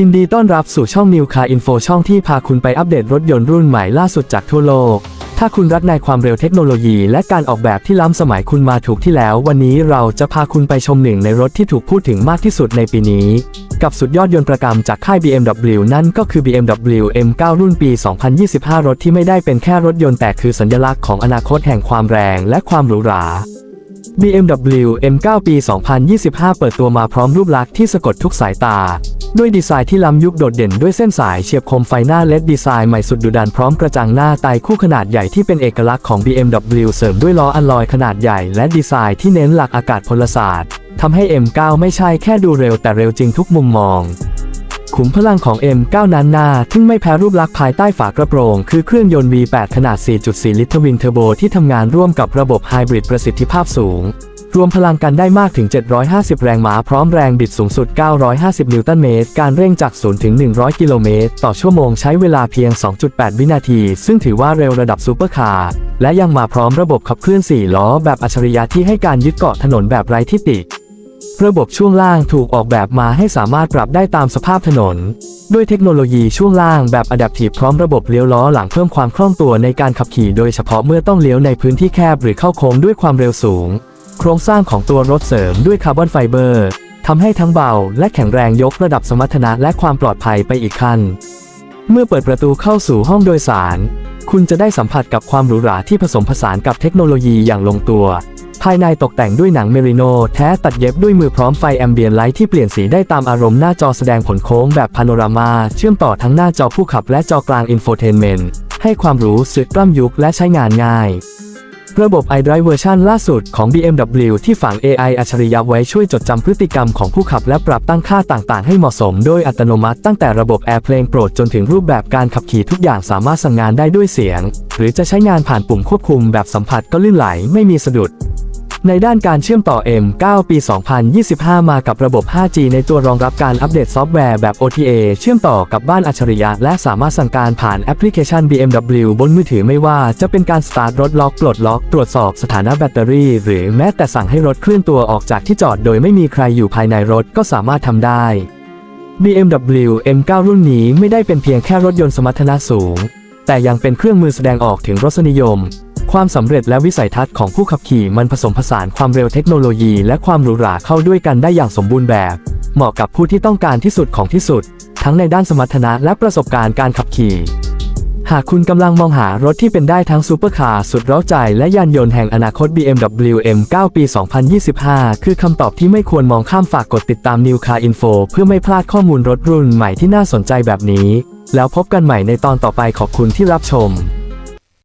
ยินดีต้อนรับสู่ช่อง New Car Info ช่องที่พาคุณไปอัปเดตรถยนต์รุ่นใหม่ล่าสุดจากทั่วโลก ถ้าคุณรักในความเร็วเทคโนโลยี และการออกแบบที่ล้ำสมัยคุณมาถูกที่แล้ว วันนี้เราจะพาคุณไปชมหนึ่งในรถที่ถูกพูดถึงมากที่สุดในปีนี้ กับสุดยอดยนต์ประกำจากค่าย BMW นั่นก็คือ BMW M9 รุ่นปี 2025 รถที่ไม่ได้เป็นแค่รถยนต์แต่คือสัญลักษณ์ของอนาคตแห่งความแรงและความหรูหรา BMW M9 ปี 2025 เปิดตัวมาพร้อมรูปลักษณ์ที่สะกดทุกสายตา ด้วยดีไซน์ที่ล้ำยุคโดดเด่นด้วยเส้นสายเฉียบคมไฟหน้าเลดดีไซน์ใหม่สุดดุดันพร้อมกระจังหน้าไตคู่ขนาดใหญ่ที่เป็นเอกลักษณ์ของ BMW เสริมด้วยล้ออัลลอยขนาดใหญ่และดีไซน์ที่เน้นหลักอากาศพลศาสตร์ทำให้ M9 ไม่ใช่แค่ดูเร็วแต่เร็วจริงทุกมุมมอง ขุมพลังของ M9 นั้นหน้าทึ่งไม่แพ้รูปลักษณ์ภายใต้ฝากระโปรง คือเครื่องยนต์ V8 ขนาด 4.4 ลิตรทวินเทอร์โบที่ทำงานร่วมกับระบบไฮบริดประสิทธิภาพสูง รวมพลังกันได้มากถึง 750 แรงม้าพร้อมแรงบิดสูงสุด 950 นิวตันเมตร การเร่งจาก 0 ถึง 100 กิโลเมตร ต่อชั่วโมงใช้เวลาเพียง 2.8 วินาที ซึ่งถือว่าเร็วระดับซูเปอร์คาร์ และยังมาพร้อมระบบขับเคลื่อน 4 ล้อแบบอัจฉริยะที่ให้การยึดเกาะถนนแบบไร้ที่ติ ระบบช่วงล่างถูกออกแบบมาให้สามารถปรับได้ตามสภาพถนน ด้วยเทคโนโลยีช่วงล่างแบบ Adaptive พร้อมระบบเลี้ยวล้อหลังเพิ่มความคล่องตัวในการขับขี่โดยเฉพาะเมื่อต้องเลี้ยวในพื้นที่แคบหรือเข้าโค้งด้วยความเร็วสูง โครงสร้างของตัวรถเสริมด้วยคาร์บอนไฟเบอร์ทำให้ทั้งเบาและแข็งแรงยกระดับสมรรถนะและความปลอดภัยไปอีกขั้น เมื่อเปิดประตูเข้าสู่ห้องโดยสาร คุณจะได้สัมผัสกับความหรูหราที่ผสมผสานกับเทคโนโลยีอย่างลงตัวายในตกแต่งด้วยหนังเมริโนแท้ตัดเย็บด้วยมือพร้อมไฟแอมเบียนไลท์ที่เปลี่ยนสีได้ตามอารมณ์หน้าจอแสดงผลโค้งแบบพาโนรามา เชื่อมต่อทั้งหน้าจอผู้ขับและจอกลางอินโฟเทนเมนต์ให้ความหรู้สึกกล้ำยุคและใช้งานง่ายระบบ iDrive เวอร์ชันล่าสุดของ BMW ที่ฝัง AI อัจฉริยะไว้ช่วยจดจำพฤติกรรมของผู้ขับและปรับตั้งค่าต่างๆ ให้เหมาะสมโดยอัตโนมัติตั้งแต่ระบบ AirPlane โปรดจนถึงรูปแบบการขับขี่ทุกอย่างสามารถสั่งงานได้ด้วยเสียง หรือจะใช้งานผ่านปุ่มควบคุมแบบสัมผัสก็ลื่นไหลไม่มีสะดุด ในด้านการเชื่อมต่อ M9 ปี 2025 มากับระบบ 5G ในตัวรองรับการอัปเดตซอฟต์แวร์แบบ OTA เชื่อมต่อกับบ้านอัจฉริยะ และสามารถสั่งการผ่านแอปพลิเคชัน BMW บนมือถือไม่ว่าจะเป็นการสตาร์ทรถล็อกปลดล็อก ตรวจสอบสถานะแบตเตอรี่ หรือแม้แต่สั่งให้รถเคลื่อนตัวออกจากที่จอดโดยไม่มีใครอยู่ภายในรถก็สามารถทำได้ BMW M9 รุ่นนี้ไม่ได้เป็นเพียงแค่รถยนต์สมรรถนะสูง แต่ยังเป็นเครื่องมือแสดงออกถึงรสนิยม ความสำเร็จและวิสัยทัศน์ของผู้ขับขี่มันผสมผสานความเร็วเทคโนโลยี และความหรูหราเข้าด้วยกันได้อย่างสมบูรณ์แบบ เหมาะกับผู้ที่ต้องการที่สุดของที่สุด ทั้งในด้านสมรรถนะและประสบการณ์การขับขี่ หากคุณกำลังมองหารถที่เป็นได้ทั้งซูเปอร์คาร์สุดเร้าใจและยานยนต์แห่งอนาคต BMW M9 ปี 2025 คือคำตอบที่ไม่ควรมองข้ามฝากกดติดตาม New Car Info เพื่อไม่พลาดข้อมูลรถรุ่นใหม่ที่น่าสนใจแบบนี้ แล้วพบกันใหม่ในตอนต่อไปขอบคุณที่รับชม